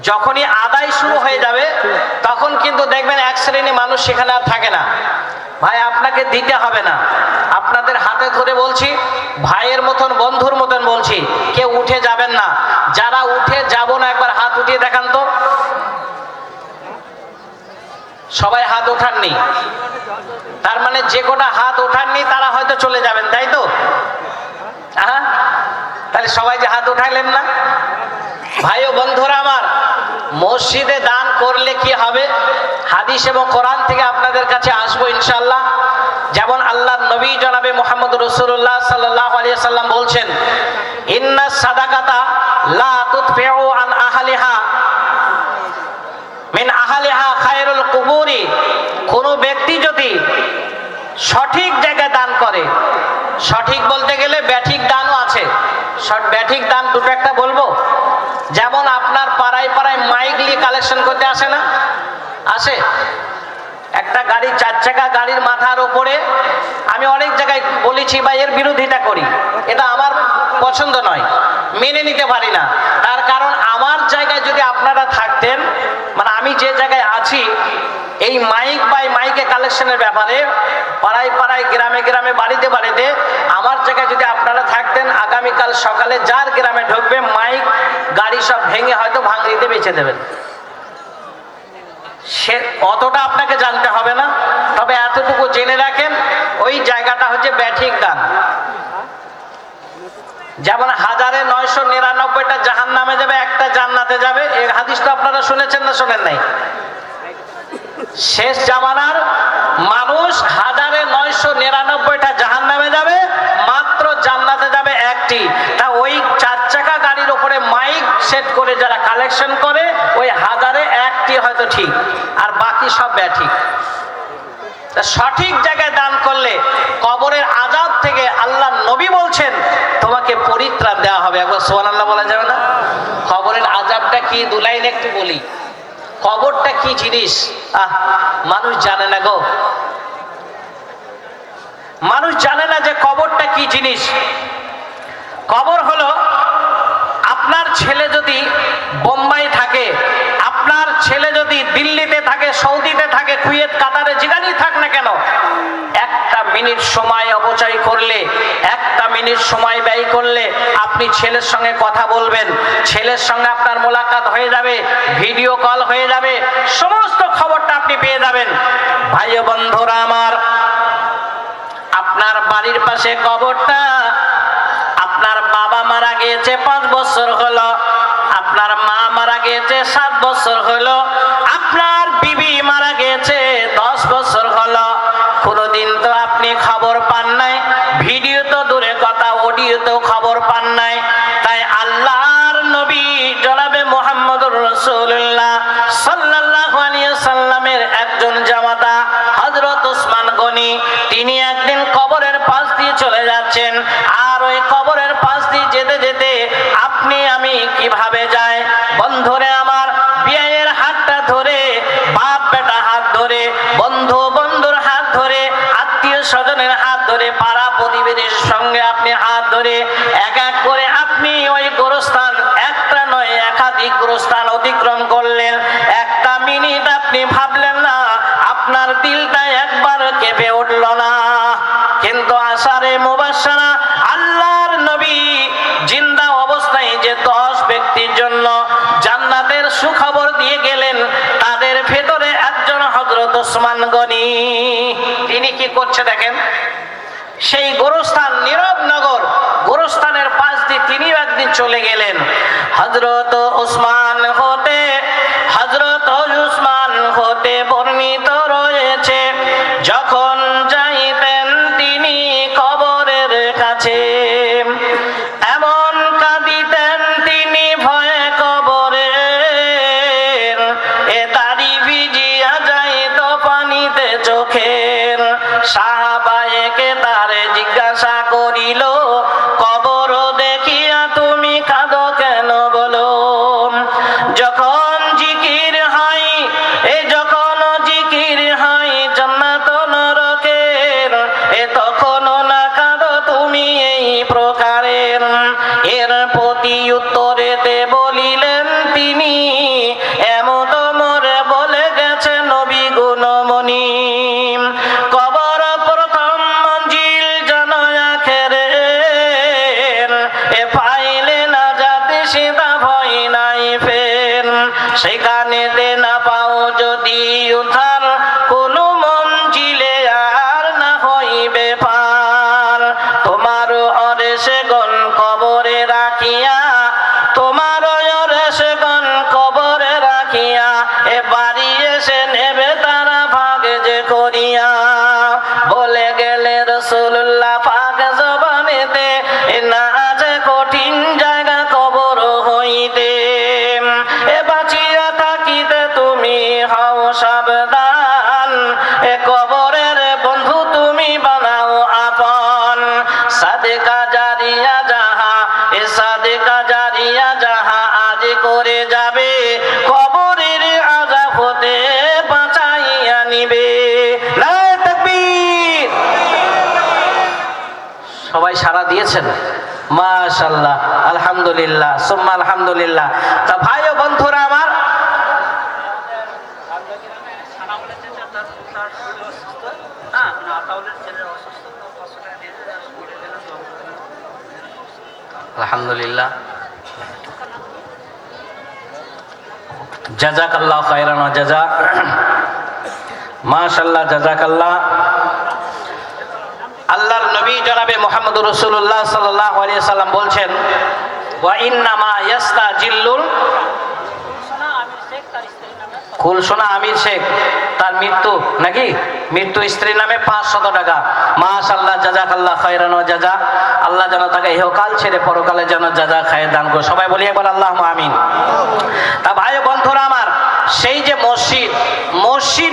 যখনই আদায় শুরু হয়ে যাবে, তখন কিন্তু দেখবেন এক শ্রেণি মানুষ সেখানে আর থাকে না। ভাই, আপনাকে দিতে হবে না। আপনাদের হাতে ধরে বলছি, ভাইয়ের মতন, বন্ধুর মতন বলছি, কেউ উঠে যাবেন না। যারা উঠে যাব না, একবার হাত উঠিয়ে দেখান তো। সবাই হাত ওঠাননি। তার মানে যে কটা হাত ওঠাননি, তারা হয়তো চলে যাবেন, তাই তো? হ্যাঁ তাহলে সবাই যে হাত উঠাইলেন না? ভাই ও বন্ধুরা আমার, মসজিদে দান করলে কি হবে? হাদিস এবং কোরআন থেকে আপনাদের কাছে আসব ইনশাল্লাহ যেমন আল্লাহ নবী জনাবে মোহাম্মদ রসুল্লাহ সাল্লাহ আলিয়া সাল্লাম বলছেন লা আন কোন ব্যক্তি যদি সঠিক জায়গায় দান করে, সঠিক বলতে গেলে ব্যাঠিক দানও আছে। ব্যাঠিক দান দুটো একটা বলব যেমন আপনার পাড়ায় পাড়ায় মাইক কালেকশন করতে আসে না? আসে। একটা গাড়ি, চার চাকা গাড়ির মাথার ওপরে আমি অনেক জায়গায় বলেছি বা এর বিরোধিতা করি। এটা আমার পছন্দ নয়, মেনে নিতে পারি না। তার কারণ আমার জায়গায় যদি আপনারা থাকতেন মানে আমি যে জায়গায় আছি, এই মাইক বাই মাইকে কালেকশনের ব্যাপারে, পাড়ায় পাড়ায়, গ্রামে গ্রামে, বাড়িতে বাড়িতে, আমার জায়গায় যদি আপনারা থাকতেন, আগামীকাল সকালে যার গ্রামে ঢুকবে মাইক গাড়ি সব ভেঙে হয়তো ভাঙড়িতে বেঁচে দেবেন। সে অতটা আপনাকে জানতে হবে না, তবে এতটুকু জেনে রাখেন, ওই জায়গাটা হচ্ছে ব্যাঠিক দান যেমন হাজারে নয়শো নিরানব্বইটা জাহান নামে যাবে, একটা জান্নাতে যাবে। এই হাদিস তো আপনারা শুনেছেন না শোনেন নাই? শেষ জামানার মানুষ হাজারে নয়শো নিরানব্বইটা জাহান নামে যাবে, মাত্র জান্নাতে যাবে একটি। তা ওই চার চাকা গাড়ির উপরে মাইক সেট করে যারা কালেকশন করে, ওই হাজারে একটি হয়তো ঠিক, আর বাকি সব ব্যাঠিক সঠিক জায়গায় দান করলে কবরের আজাদ থেকে আল্লাহ নবী বলছেন, তোমাকে পরিত্রাণ দেওয়া হবে। একবার সোহান আল্লাহ বলা যাবে না? কবরের আজাবটা কি? দুলাইন একটু বলি। কবরটা কি জিনিস? আহ, মানুষ জানে না গো। মানুষ জানে না যে কবরটা কি জিনিস। কবর হলো আপনার ছেলে যদি বোম্বাই থাকে, আপনার ছেলে যদি দিল্লিতে থাকে, সৌদিতে থাকে, কুয়েত, কাতারে, যেখানেই থাক কেন? একটা মিনিট সময় অপচয় করলে, একটা মিনিট সময় ব্যয় করলে আপনি ছেলের সঙ্গে কথা বলবেন। ছেলের সঙ্গে আপনার মোলাকাত হয়ে যাবে, ভিডিও কল হয়ে যাবে, সমস্ত খবরটা আপনি পেয়ে যাবেন। ভাই বন্ধুরা আমার, আপনার বাড়ির পাশে কবরটা, আপনার বাবা মারা গিয়েছে পাঁচ বছর হলো, আপনার মা মারা গিয়েছে সাত বছর হলো, আপনার বিবি মারা গিয়েছে দশ বছর অডিওতেও খবর পান নাই। তাই আল্লাহর নবী জনাবে মোহাম্মদুর রসুল্লাহ সাল্লাহ সাল্লামের একজন জামাতা হজরত ওসমান গনি। তিনি একদিন কবরের পাশ দিয়ে চলে যাচ্ছেন। আর ওই কবরের পাশ দিয়ে যেতে যেতে আপনি, আমি কীভাবে যাই? বন্ধুরে আমার, বিয়ের হাতটা ধরে, বাপ বেটা হাত ধরে, বন্ধু বন্ধুর হাত ধরে, আত্মীয় স্বজনের হাত ধরে, পাড়া প্রতিবেশীর সঙ্গে আপনি হাত ধরে এক এক করে আপনি ওই গোরস্থান, একটা নয়, একাধিক গোরস্থান অতিক্রম করলেন। একটা মিনিট আপনি ভাবলেন না, আপনার দিলটা একবার কেঁপে উঠল না। কিন্তু আসারে মুবাসারা আল্লাহর নবী জিন্দা অবস্থায় যে দশ ব্যক্তির জন্য জান্নাতের সুখবর দিয়ে গেলেন, তাদের ভেতরে একজন হজরত ওসমান গনি। তিনি কি করছে দেখেন? সেই গোরস্থান নীরব নগর গোরস্থানের পাশ দিয়ে তিনিও একদিন চলে গেলেন। হজরত ওসমান হতে জিজ্ঞাসা করিল, কবর দেখিয়া তুমি কাঁদ কেন বলো? যখন জিকির হাই এ যখন জিকির হাই জান্নাত নরকের, এ তখন না কাঁদ তুমি এই প্রকারের। এর প্রতি উত্তর যদি দিয়েছেন। মাশাল্লাহ আলহামদুলিল্লাহ, সুম্মা আলহামদুলিল্লাহ। তা ভাই ও বন্ধুরা আমার, আলহামদুলিল্লাহ। জাজাকাল্লাহ জাজা মাশাল্লাহ জাজাকাল্লাহ নবী জনাবে মোহাম্মদ রসুল্লাহ সাল্লাম বলছেন কুলসোনা আমির শেখ, তার মৃত্যু নাকি? মৃত্যু স্ত্রীর নামে পাঁচশত টাকা। মাস আল্লাহ আল্লাহ খায়রান আল্লাহ যেন তাকে ইহকাল ছেড়ে পরকালে যেন জাজা খায়ের দান করে। সবাই বলি একবার আল্লাহ আমিন। তা ভাই বন্ধুরা আমার, সেই যে মসজিদ মসজিদ